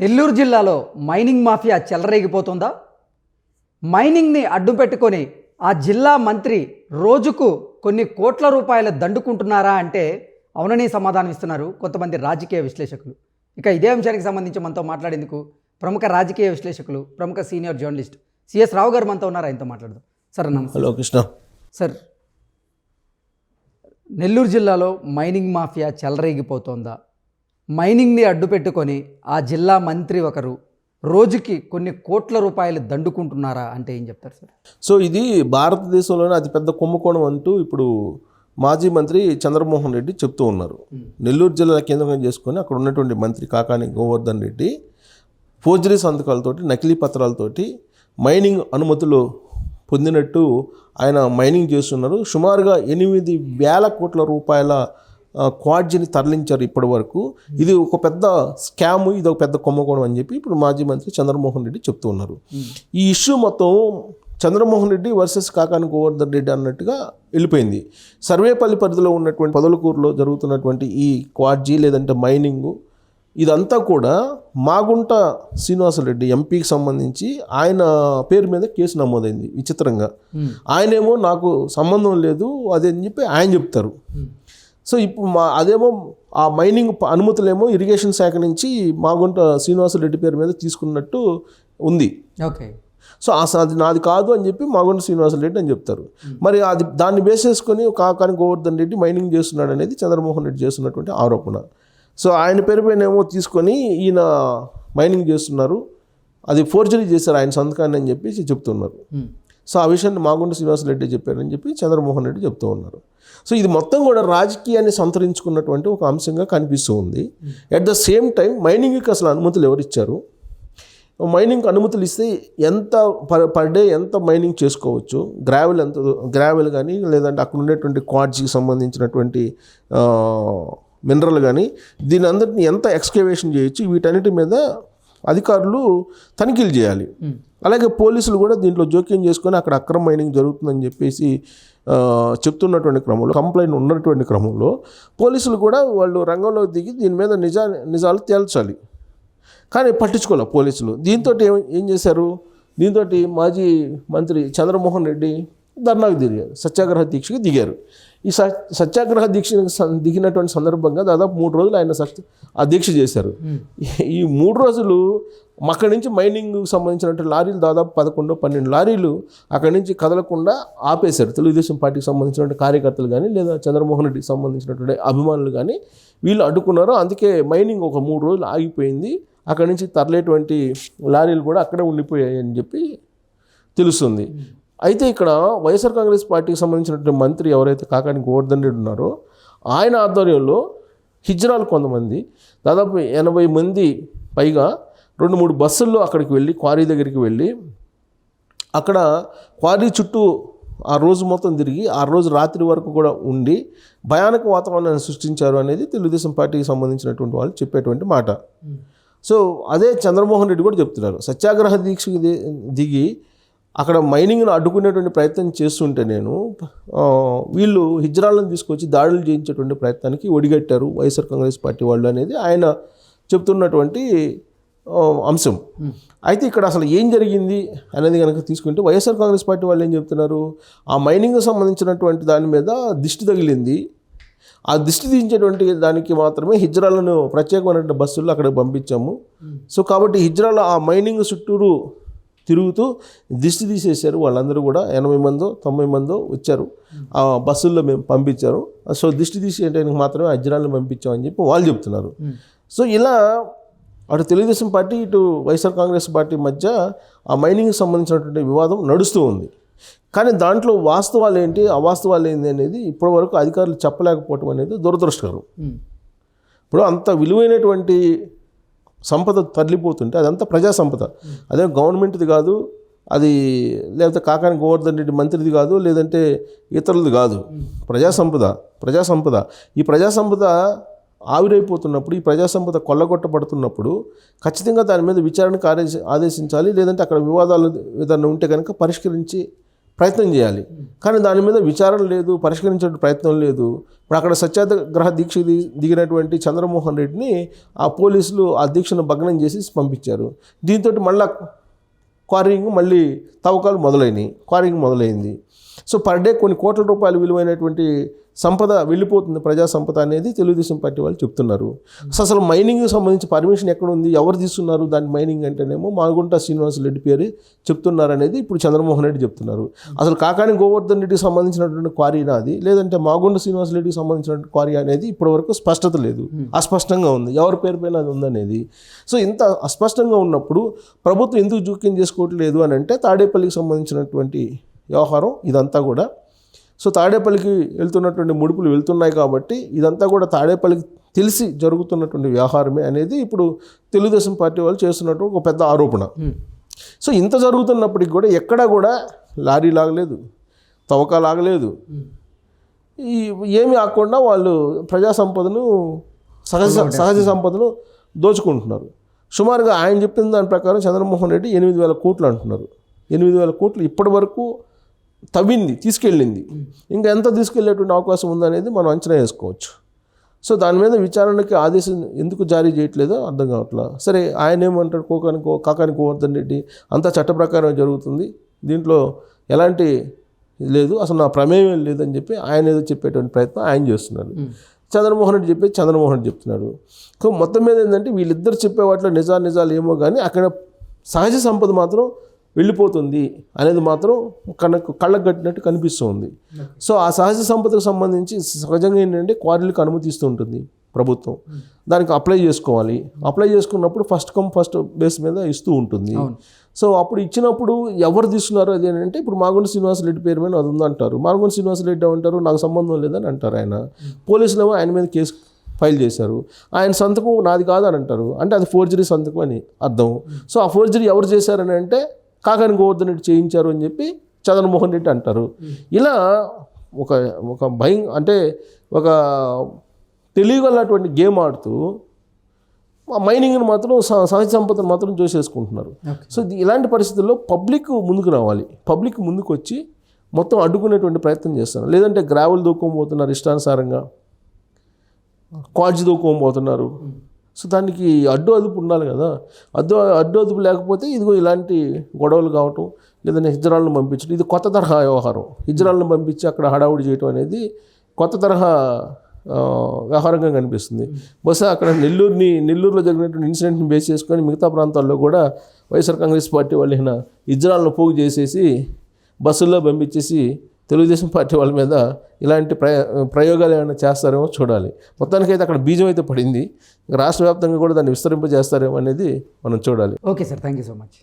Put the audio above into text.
నెల్లూరు జిల్లాలో mining mafia చెలరేగిపోతుందా? మైనింగ్ని అడ్డు పెట్టుకొని ఆ జిల్లా మంత్రి రోజుకు కొన్ని కోట్ల రూపాయలు దండుకుంటున్నారా అంటే అవునని సమాధానం ఇస్తున్నారు కొంతమంది రాజకీయ విశ్లేషకులు. ఇక ఇదే అంశానికి సంబంధించి మనతో మాట్లాడేందుకు ప్రముఖ రాజకీయ విశ్లేషకులు ప్రముఖ సీనియర్ జర్నలిస్ట్ సిఎస్ రావు గారు మనతో ఉన్నారు. ఆయనతో మాట్లాడదాం. సార్ నమస్తే. హలో కృష్ణ. సార్ నెల్లూరు జిల్లాలో మైనింగ్ మాఫియా చెలరేగిపోతోందా? మైనింగ్ని అడ్డు పెట్టుకొని ఆ జిల్లా మంత్రి ఒకరు రోజుకి కొన్ని కోట్ల రూపాయలు దండుకుంటున్నారా అంటే ఏం చెప్తారు సార్? సో ఇది భారతదేశంలోనే అతిపెద్ద కుంభకోణం అంటూ ఇప్పుడు మాజీ మంత్రి చంద్రమోహన్ రెడ్డి చెప్తూ ఉన్నారు. నెల్లూరు జిల్లా కేంద్రంగా చేసుకొని అక్కడ ఉన్నటువంటి మంత్రి కాకాని గోవర్ధన్ రెడ్డి ఫోర్జరీ సంతకాలతోటి నకిలీ పత్రాలతోటి మైనింగ్ అనుమతులు పొందినట్టు ఆయన మైనింగ్ చేస్తున్నారు. సుమారుగా ఎనిమిది వేల కోట్ల రూపాయల క్వాడ్జిని తరలించారు ఇప్పటి వరకు. ఇది ఒక పెద్ద స్కామ్ ఇది ఒక పెద్ద కుంభకోణం అని చెప్పి ఇప్పుడు మాజీ మంత్రి చంద్రమోహన్ రెడ్డి చెప్తూ ఉన్నారు. ఈ ఇష్యూ మొత్తం చంద్రమోహన్ రెడ్డి వర్సెస్ కాకాని గోవర్ధన్ రెడ్డి అన్నట్టుగా వెళ్ళిపోయింది. సర్వేపల్లి పరిధిలో ఉన్నటువంటి పొదలకూరులో జరుగుతున్నటువంటి ఈ క్వాడ్జీ లేదంటే మైనింగ్ ఇదంతా కూడా మాగుంట శ్రీనివాసరెడ్డి ఎంపీకి సంబంధించి ఆయన పేరు మీద కేసు నమోదైంది విచిత్రంగా. ఆయనేమో నాకు సంబంధం లేదు అదే అని చెప్పి ఆయన చెప్తారు. సో ఇప్పుడు మా అదేమో ఆ మైనింగ్ అనుమతులేమో ఇరిగేషన్ శాఖ నుంచి మాగుంట శ్రీనివాసరెడ్డి పేరు మీద తీసుకున్నట్టు ఉంది. ఓకే. సో అది నాది కాదు అని చెప్పి మాగుంట శ్రీనివాసరెడ్డి అని చెప్తారు. మరి అది దాన్ని బేస్ చేసుకొని కాకాని గోవర్ధన్ రెడ్డి మైనింగ్ చేస్తున్నాడు అనేది చంద్రమోహన్ రెడ్డి చేస్తున్నటువంటి ఆరోపణ. సో ఆయన పేరు పైన ఏమో తీసుకొని ఈయన మైనింగ్ చేస్తున్నారు. అది ఫోర్జరీ చేశారు ఆయన సంతకాన్ని అని చెప్పి చెప్తున్నారు. సో ఆ విషయాన్ని మాగుంట శ్రీనివాసరెడ్డి చెప్పారని చెప్పి చంద్రమోహన్ రెడ్డి చెప్తూ ఉన్నారు. సో ఇది మొత్తం కూడా రాజకీయాన్ని సంతరించుకున్నటువంటి ఒక అంశంగా కనిపిస్తూ ఉంది. అట్ ద సేమ్ టైం మైనింగ్కి అసలు అనుమతులు ఎవరు ఇచ్చారు? మైనింగ్కి అనుమతులు ఇస్తే ఎంత పర్ పర్ డే ఎంత మైనింగ్ చేసుకోవచ్చు? గ్రావెల్ ఎంత గ్రావెల్ కానీ లేదంటే అక్కడ ఉండేటువంటి క్వాడ్జీకి సంబంధించినటువంటి మినరల్ కానీ దీని అందరిని ఎంత ఎక్స్కవేషన్ చేయొచ్చు? వీటన్నిటి మీద అధికారులు తనిఖీలు చేయాలి. అలాగే పోలీసులు కూడా దీంట్లో జోక్యం చేసుకొని అక్కడ అక్రమ మైనింగ్ జరుగుతుందని చెప్పేసి చెప్తున్నటువంటి క్రమంలో కంప్లైంట్ ఉన్నటువంటి క్రమంలో పోలీసులు కూడా వాళ్ళు రంగంలో దిగి దీని మీద నిజా నిజాలు తేల్చాలి. కానీ పట్టించుకోలే పోలీసులు. దీంతో ఏం ఏం చేశారు? దీంతో మాజీ మంత్రి చంద్రమోహన్ రెడ్డి ధర్నాకు దిగారు. సత్యాగ్రహ దీక్షకి దిగారు. ఈ సత్యాగ్రహ దీక్ష దిగినటువంటి సందర్భంగా దాదాపు మూడు రోజులు ఆయన ఆ దీక్ష చేశారు. ఈ మూడు రోజులు అక్కడి నుంచి మైనింగ్ సంబంధించినటువంటి లారీలు దాదాపు పదకొండు పన్నెండు లారీలు అక్కడి నుంచి కదలకుండా ఆపేశారు. తెలుగుదేశం పార్టీకి సంబంధించినటువంటి కార్యకర్తలు కానీ లేదా చంద్రమోహన్ రెడ్డికి సంబంధించినటువంటి అభిమానులు కానీ వీళ్ళు అడ్డుకున్నారు. అందుకే మైనింగ్ ఒక మూడు రోజులు ఆగిపోయింది. అక్కడి నుంచి తరలేటువంటి లారీలు కూడా అక్కడే ఉండిపోయాయి అని చెప్పి తెలుస్తుంది. అయితే ఇక్కడ వైఎస్ఆర్ కాంగ్రెస్ పార్టీకి సంబంధించినటువంటి మంత్రి ఎవరైతే కాకాని గోవర్ధన్ రెడ్డి ఉన్నారో ఆయన ఆధ్వర్యంలో హిజ్రాలు కొంతమంది దాదాపు ఎనభై మంది పైగా రెండు మూడు బస్సుల్లో అక్కడికి వెళ్ళి క్వారీ దగ్గరికి వెళ్ళి అక్కడ క్వారీ చుట్టూ ఆ రోజు మొత్తం తిరిగి ఆ రోజు రాత్రి వరకు కూడా ఉండి భయానక వాతావరణాన్ని సృష్టించారు అనేది తెలుగుదేశం పార్టీకి సంబంధించినటువంటి వాళ్ళు చెప్పేటువంటి మాట. సో అదే చంద్రమోహన్ రెడ్డి కూడా చెప్తున్నారు. సత్యాగ్రహ దీక్షకి ది- దిగి అక్కడ మైనింగ్ను అడ్డుకునేటువంటి ప్రయత్నం చేస్తుంటే నేను వీళ్ళు హిజ్రాలను తీసుకొచ్చి దాడులు చేయించేటువంటి ప్రయత్నానికి ఒడిగట్టారు వైఎస్ఆర్ కాంగ్రెస్ పార్టీ వాళ్ళు అనేది ఆయన చెప్తున్నటువంటి అంశం. అయితే ఇక్కడ అసలు ఏం జరిగింది అనేది కనుక తీసుకుంటే వైఎస్ఆర్ కాంగ్రెస్ పార్టీ వాళ్ళు ఏం చెప్తున్నారు? ఆ మైనింగ్ సంబంధించినటువంటి దాని మీద దిష్టి తగిలింది. ఆ దిష్టి తీయించేటువంటి దానికి మాత్రమే హిజ్రాలను ప్రత్యేకమైనటువంటి బస్సుల్లో అక్కడ పంపించాము. సో కాబట్టి హిజ్రాల ఆ మైనింగ్ చుట్టూరు తిరుగుతూ దిష్టి తీసేశారు వాళ్ళందరూ కూడా. ఎనభై మందో తొంభై మందో వచ్చారు. ఆ బస్సుల్లో మేము పంపించారు. సో దిష్టి తీసేయడానికి మాత్రమే హిజ్రాలను పంపించామని చెప్పి వాళ్ళు చెప్తున్నారు. సో ఇలా అటు తెలుగుదేశం పార్టీ ఇటు వైఎస్ఆర్ కాంగ్రెస్ పార్టీ మధ్య ఆ మైనింగ్కి సంబంధించినటువంటి వివాదం నడుస్తూ ఉంది. కానీ దాంట్లో వాస్తవాలు ఏంటి అవాస్తవాలు ఏంటి అనేది ఇప్పటివరకు అధికారులు చెప్పలేకపోవటం అనేది దురదృష్టకరం. ఇప్పుడు అంత విలువైనటువంటి సంపద తరలిపోతుంటే అదంతా ప్రజా సంపద అదే గవర్నమెంట్ది కాదు అది లేకపోతే కాకాని గోవర్ధన్ రెడ్డి మంత్రిది కాదు లేదంటే ఇతరులది కాదు. ప్రజా సంపద ప్రజా సంపద ఈ ప్రజా సంపద ఆవిరైపోతున్నప్పుడు ఈ ప్రజా సంపద కొల్లగొట్టబడుతున్నప్పుడు ఖచ్చితంగా దాని మీద విచారణకు ఆదేశ ఆదేశించాలి లేదంటే అక్కడ వివాదాలు ఏదైనా ఉంటే కనుక పరిష్కరించి ప్రయత్నం చేయాలి. కానీ దాని మీద విచారణ లేదు పరిష్కరించే ప్రయత్నం లేదు. ఇప్పుడు అక్కడ సత్యాగ్రహ దీక్ష దిగినటువంటి చంద్రమోహన్ రెడ్డిని ఆ పోలీసులు ఆ దీక్షను భగ్నం చేసి పంపించారు. దీంతో మళ్ళా క్వారింగ్ మళ్ళీ తవ్వకాలు మొదలైనవి క్వారింగ్ మొదలైంది. సో పర్ డే కొన్ని కోట్ల రూపాయలు విలువైనటువంటి సంపద వెళ్ళిపోతుంది ప్రజా సంపద అనేది తెలుగుదేశం పార్టీ వాళ్ళు చెప్తున్నారు. అసలు మైనింగ్ సంబంధించి పర్మిషన్ ఎక్కడ ఉంది ఎవరు తీసుకున్నారు? దాని మైనింగ్ అంటేనేమో మాగుంట శ్రీనివాస రెడ్డి పేరు చెప్తున్నారు అనేది ఇప్పుడు చంద్రమోహన్ రెడ్డి చెప్తున్నారు. అసలు కాకాని గోవర్ధన్ రెడ్డికి సంబంధించినటువంటి క్వారీ నాది? లేదంటే మాగుంట శ్రీనివాస రెడ్డికి సంబంధించినటువంటి క్వారీ అనేది ఇప్పటివరకు స్పష్టత లేదు. అస్పష్టంగా ఉంది. ఎవరి పేరు పైన అది ఉందనేది. సో ఇంత అస్పష్టంగా ఉన్నప్పుడు ప్రభుత్వం ఎందుకు జోక్యం చేసుకోవట్లేదు అని అంటే తాడేపల్లికి సంబంధించినటువంటి వ్యవహారం ఇదంతా కూడా. సో తాడేపల్లికి వెళ్తున్నటువంటి ముడుపులు వెళ్తున్నాయి కాబట్టి ఇదంతా కూడా తాడేపల్లికి తెలిసి జరుగుతున్నటువంటి వ్యవహారమే అనేది ఇప్పుడు తెలుగుదేశం పార్టీ వాళ్ళు చేస్తున్నటువంటి ఒక పెద్ద ఆరోపణ. సో ఇంత జరుగుతున్నప్పటికి కూడా ఎక్కడా కూడా లారీ లాగలేదు తవ్వకా లాగలేదు. ఈ ఏమి ఆకుండా వాళ్ళు ప్రజా సంపదను సహజ సహజ సంపదను దోచుకుంటున్నారు. సుమారుగా ఆయన చెప్పిన దాని ప్రకారం చంద్రమోహన్ రెడ్డి ఎనిమిది వేల కోట్లు అంటున్నారు. ఎనిమిది వేల కోట్లు ఇప్పటి వరకు తవ్వింది తీసుకెళ్ళింది. ఇంకా ఎంత తీసుకెళ్ళేటువంటి అవకాశం ఉందనేది మనం అంచనా వేసుకోవచ్చు. సో దాని మీద విచారణకి ఆదేశం ఎందుకు జారీ చేయట్లేదో అర్థం కావట్లా? సరే ఆయన ఏమంటాడు? కోకాని కో కాకాని గోవర్ధన్ రెడ్డి అంతా చట్ట ప్రకారం జరుగుతుంది. దీంట్లో ఎలాంటి లేదు అసలు నా ప్రమేయం లేదని చెప్పి ఆయన ఏదో చెప్పేటువంటి ప్రయత్నం ఆయన చేస్తున్నారు చంద్రమోహన్ రెడ్డి చెప్పి చంద్రమోహన్ రెడ్డి చెప్తున్నారు సో మొత్తం మీద ఏంటంటే వీళ్ళిద్దరు చెప్పే వాటిలో నిజాలు నిజాలు ఏమో కానీ అక్కడ సహజ సంపద మాత్రం వెళ్ళిపోతుంది అనేది మాత్రం కనకు కళ్ళకు కట్టినట్టు కనిపిస్తుంది. సో ఆ సహజ సంపదకు సంబంధించి సహజంగా ఏంటంటే క్వారీలకు అనుమతిస్తూ ఉంటుంది ప్రభుత్వం. దానికి అప్లై చేసుకోవాలి. అప్లై చేసుకున్నప్పుడు ఫస్ట్ కమ్ ఫస్ట్ బేస్ మీద ఇస్తూ ఉంటుంది. సో అప్పుడు ఇచ్చినప్పుడు ఎవరు తీసుకున్నారు అది ఏంటంటే ఇప్పుడు మాగుండ శ్రీనివాసరెడ్డి పేరు మీద అది ఉందంటారు. మాగుండ శ్రీనివాసరెడ్డి అంటారు నాకు సంబంధం లేదని అంటారు ఆయన. పోలీసులు ఏమో ఆయన మీద కేసు ఫైల్ చేశారు. ఆయన సంతకం నాది కాదని అంటారు. అంటే అది ఫోర్జరీ సంతకం అని అర్థం. సో ఆ ఫోర్జరీ ఎవరు చేశారని అంటే కాకాని గోవర్ధన్ రెడ్డి చేయించారు అని చెప్పి చంద్రమోహన్ రెడ్డి అంటారు. ఇలా ఒక ఒక భయం అంటే ఒక తెలియగలటువంటి గేమ్ ఆడుతూ మైనింగ్ని మాత్రం స- సహజ సంపదను మాత్రం చూసేసుకుంటున్నారు సో ఇలాంటి పరిస్థితుల్లో పబ్లిక్ ముందుకు రావాలి. పబ్లిక్ ముందుకు వచ్చి మొత్తం అడ్డుకునేటువంటి ప్రయత్నం చేస్తున్నారు. లేదంటే గ్రావెల్ దూకోబోతున్నారు ఇష్టానుసారంగా. క్వాడ్జ్ దూకోబోతున్నారు సో దానికి అడ్డు అదుపు ఉండాలి కదా. అడ్డు అడ్డు అదుపు లేకపోతే ఇదిగో ఇలాంటి గొడవలు కావటం లేదంటే హిజ్రాలను పంపించడం ఇది కొత్త తరహా వ్యవహారం. హిజ్రాలను పంపించి అక్కడ హడావుడి చేయటం అనేది కొత్త తరహా వ్యవహారంగా కనిపిస్తుంది. బహుశా అక్కడ నెల్లూరుని నెల్లూరులో జరిగినటువంటి ఇన్సిడెంట్ని బేస్ చేసుకొని మిగతా ప్రాంతాల్లో కూడా వైఎస్ఆర్ కాంగ్రెస్ పార్టీ వాళ్ళు ఈయన ఇజ్రాల్ను పోగు చేసేసి బస్సుల్లో పంపించేసి తెలుగుదేశం పార్టీ వాళ్ళ మీద ఇలాంటి ప్రయ ప్రయోగాలు ఏమైనా చేస్తారేమో చూడాలి. మొత్తానికైతే అక్కడ బీజం అయితే పడింది. రాష్ట్ర వ్యాప్తంగా కూడా దాన్ని విస్తరింపజేస్తారేమో అనేది మనం చూడాలి. Okay sir. Thank you so much.